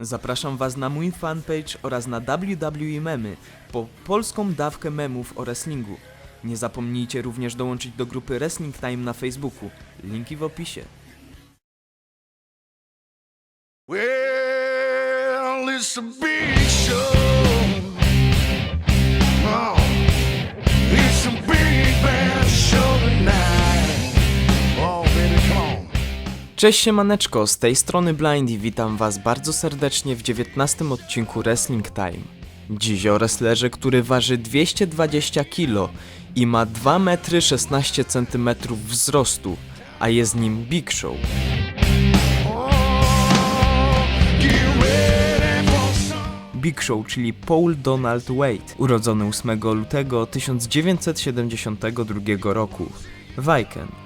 Zapraszam Was na mój fanpage oraz na WWE Memy po polską dawkę memów o wrestlingu. Nie zapomnijcie również dołączyć do grupy Wrestling Time na Facebooku. Linki w opisie. Well, it's a big show. Oh, it's a big bad Cześć siemaneczko, z tej strony Blind i witam was bardzo serdecznie w 19 odcinku Wrestling Time. Dziś o wrestlerze, który waży 220 kg i ma 2 metry 16 cm wzrostu, a jest nim Big Show. Big Show, czyli Paul Donald Wade, urodzony 8 lutego 1972 roku, Viken.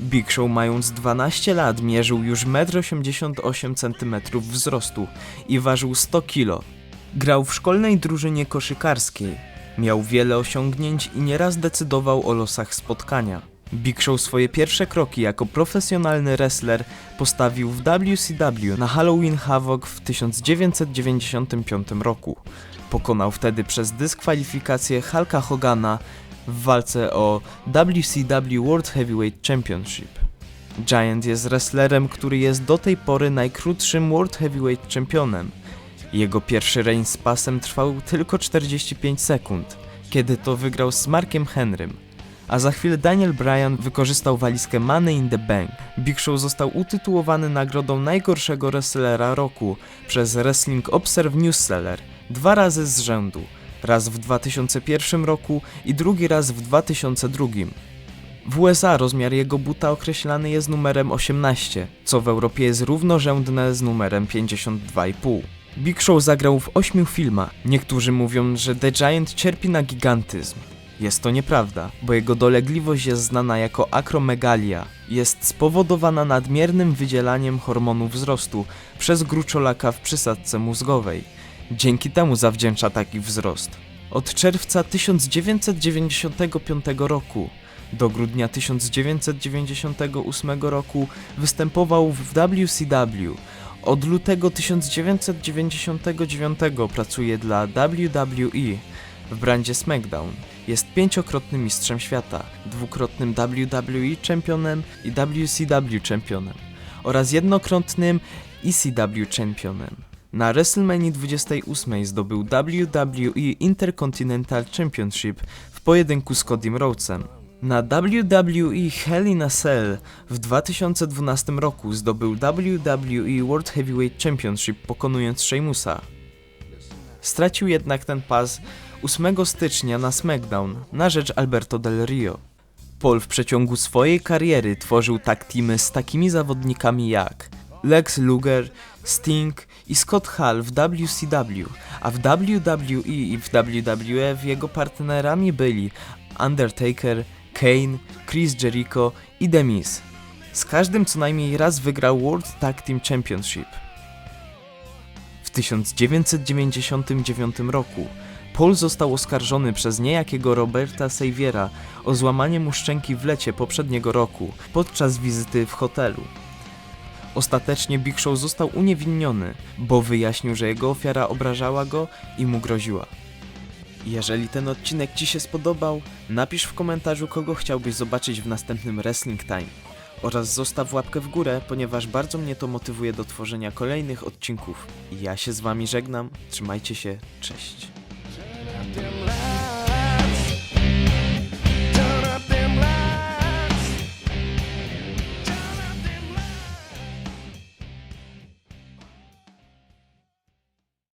Big Show mając 12 lat mierzył już 1,88 cm wzrostu i ważył 100 kg. Grał w szkolnej drużynie koszykarskiej. Miał wiele osiągnięć i nieraz decydował o losach spotkania. Big Show swoje pierwsze kroki jako profesjonalny wrestler postawił w WCW na Halloween Havoc w 1995 roku. Pokonał wtedy przez dyskwalifikację Hulka Hogana w walce o WCW World Heavyweight Championship. Giant jest wrestlerem, który jest do tej pory najkrótszym World Heavyweight Championem. Jego pierwszy reign z pasem trwał tylko 45 sekund, kiedy to wygrał z Markiem Henrym. A za chwilę Daniel Bryan wykorzystał walizkę Money in the Bank. Big Show został utytułowany nagrodą najgorszego wrestlera roku przez Wrestling Observe Newsseller dwa razy z rzędu. Raz w 2001 roku i drugi raz w 2002. W USA rozmiar jego buta określany jest numerem 18, co w Europie jest równorzędne z numerem 52,5. Big Show zagrał w 8 filmach. Niektórzy mówią, że The Giant cierpi na gigantyzm. Jest to nieprawda, bo jego dolegliwość jest znana jako akromegalia. Jest spowodowana nadmiernym wydzielaniem hormonu wzrostu przez gruczolaka w przysadce mózgowej. Dzięki temu zawdzięcza taki wzrost. Od czerwca 1995 roku do grudnia 1998 roku występował w WCW. Od lutego 1999 pracuje dla WWE w brandzie SmackDown. Jest pięciokrotnym mistrzem świata, dwukrotnym WWE czempionem i WCW czempionem oraz jednokrotnym ECW czempionem. Na WrestleMania 28 zdobył WWE Intercontinental Championship w pojedynku z Codym Rhodesem. Na WWE Hell in a Cell w 2012 roku zdobył WWE World Heavyweight Championship pokonując Sheamusa. Stracił jednak ten pas 8 stycznia na SmackDown na rzecz Alberto Del Rio. Paul w przeciągu swojej kariery tworzył tag teamy z takimi zawodnikami jak Lex Luger, Sting i Scott Hall w WCW, a w WWE i w WWF jego partnerami byli Undertaker, Kane, Chris Jericho i The. Z każdym co najmniej raz wygrał World Tag Team Championship. W 1999 roku Paul został oskarżony przez niejakiego Roberta Saviera o złamanie mu szczęki w lecie poprzedniego roku podczas wizyty w hotelu. Ostatecznie Big Show został uniewinniony, bo wyjaśnił, że jego ofiara obrażała go i mu groziła. Jeżeli ten odcinek Ci się spodobał, napisz w komentarzu, kogo chciałbyś zobaczyć w następnym Wrestling Time. Oraz zostaw łapkę w górę, ponieważ bardzo mnie to motywuje do tworzenia kolejnych odcinków. Ja się z Wami żegnam, trzymajcie się, cześć.